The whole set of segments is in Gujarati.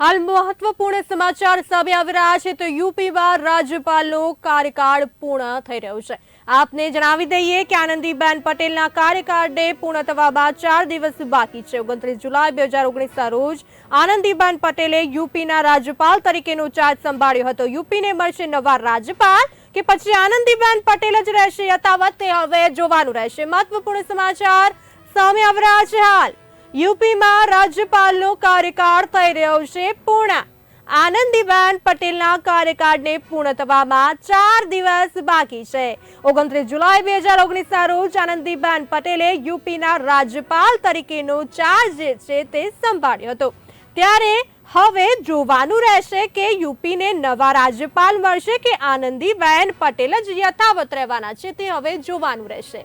હાલ મહત્વપૂર્ણ સમાચાર સામે આવી રહ્યા છે તો યુપીમાં રાજ્યપાલનો કાર્યકાળ પૂર્ણ થઈ રહ્યો છે. આપને જણાવી દઈએ કે આનંદીબેન પટેલના કાર્યકાળને પૂર્ણ થવા બાદ ચાર દિવસ બાકી છે. ઓગણત્રીસ જુલાઈ બે હજાર ઓગણીસના રોજ આનંદીબેન પટેલે યુપીના રાજ્યપાલ તરીકેનો ચાર્જ સંભાળ્યો હતો. યુપીને મળશે નવા રાજ્યપાલ કે પછી આનંદીબેન પટેલ જ રહેશે યથાવત? તે હવે જોવાનું રહેશે. મહત્વપૂર્ણ સમાચાર સામે આવી રહ્યા છે હાલ. યુપીમાં રાજ્યપાલનો કાર્યકાળ થઈ રહ્યો છે પૂર્ણ. આનંદીબેન પટેલના કાર્યકાળને પૂર્ણ થવામાં ચાર દિવસ બાકી છે. ઓગણત્રીસ જુલાઈ બે હજાર ઓગણીસના રોજ આનંદીબેન પટેલે યુપીના રાજ્યપાલ તરીકેનો ચાર્જ જે છે તે સંભાળ્યો હતો. ત્યારે હવે જોવાનું રહેશે કે યુપીને નવા રાજ્યપાલ મળશે કે આનંદીબેન પટેલ જ યથાવત રહેવાના છે તે હવે જોવાનું રહેશે.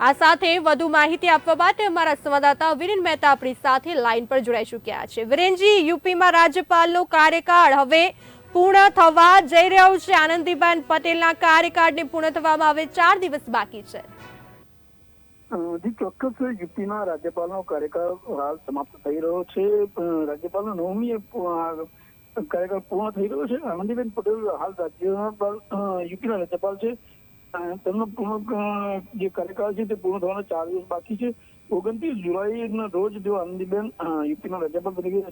આ સાથે વધુ માહિતી આપવા માટે અમારા સંવાદદાતા વિરેન મહેતા આપણી સાથે લાઈન પર જોડાઈ ચૂક્યા છે. વિરેનજી, યુપીમાં રાજ્યપાલનો કાર્યકાળ હવે પૂર્ણ થવા જઈ રહ્યો છે. આનંદીબેન પટેલના કાર્યકાળને પૂર્ણ થવામાં હવે ચાર દિવસ બાકી છે. ચોક્કસ યુપીના રાજ્યપાલનો કાર્યકાળ હાલ સમાપ્ત થઈ રહ્યો છે. રાજ્યપાલ રાજ્યપાલનો નવમી કાર્યકાળ પૂર્ણ થઈ રહ્યો છે. આનંદીબેન પટેલ હાલ રાજ્યપાલ યુપીના રાજ્યપાલ છે. તેમનો પૂર્ણ જે કાર્યકાળ છે તે પૂર્ણ થવાના ચાર દિવસ બાકી છે. ઓગણત્રીસ જુલાઈના રોજ તેઓ આનંદીબેન યુપીના રાજ્યપાલ તરીકે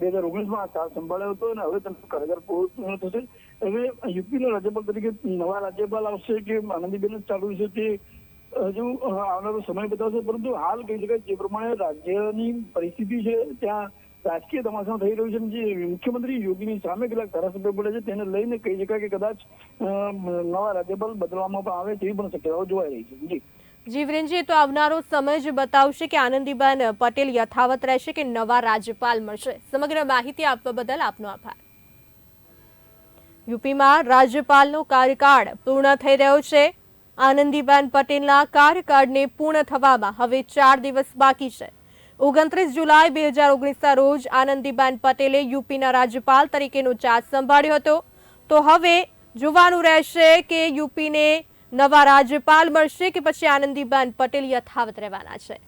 બે હજાર ઓગણીસમાં આ ચાર્જ સંભાળ્યો હતો અને હવે તેમનો કાર્યકાળ પૂર્ણ થશે હવે યુપીના રાજ્યપાલ તરીકે નવા રાજ્યપાલ આવશે કે આનંદીબેન ચાલુ છે તે હજુ આવનારો સમય બતાવશે. પરંતુ હાલ કહી શકાય જે પ્રમાણે રાજ્યની પરિસ્થિતિ છે ત્યાં રાજકીય તમાશા થઈ રહ્યું છે જે મુખ્યમંત્રી યોગીની સામે કેટલાક ધારાસભ્યો બોલે છે, તેને લઈને કહી શકાય કે કદાચ નવા રાજ્યપાલ બદલવામાં પણ આવે તેવી પણ શક્યતાઓ જોવાઈ રહી છે. જી. જીવરેનજી તો આવનારો સમય જ બતાવશે કે આનંદીબેન પટેલ યથાવત રહેશે કે નવા રાજ્યપાલ મળશે. સમગ્ર માહિતી આપવા બદલ આપનો આભાર. યુપીમાં રાજ્યપાલનો કાર્યકાળ પૂર્ણ થઈ રહ્યો છે. આનંદીબેન પટેલના કાર્યકાળને પૂર્ણ થવામાં હવે ચાર દિવસ બાકી છે. ઓગણત્રીસ જુલાઈ બે હજાર ઓગણીસના રોજ આનંદીબેન પટેલે યુપીના રાજ્યપાલ તરીકેનો ચાર્જ સંભાળ્યો હતો. તો હવે જોવાનું રહેશે કે યુપીને નવા રાજ્યપાલ મળશે કે પછી આનંદીબેન પટેલ યથાવત રહેવાના છે.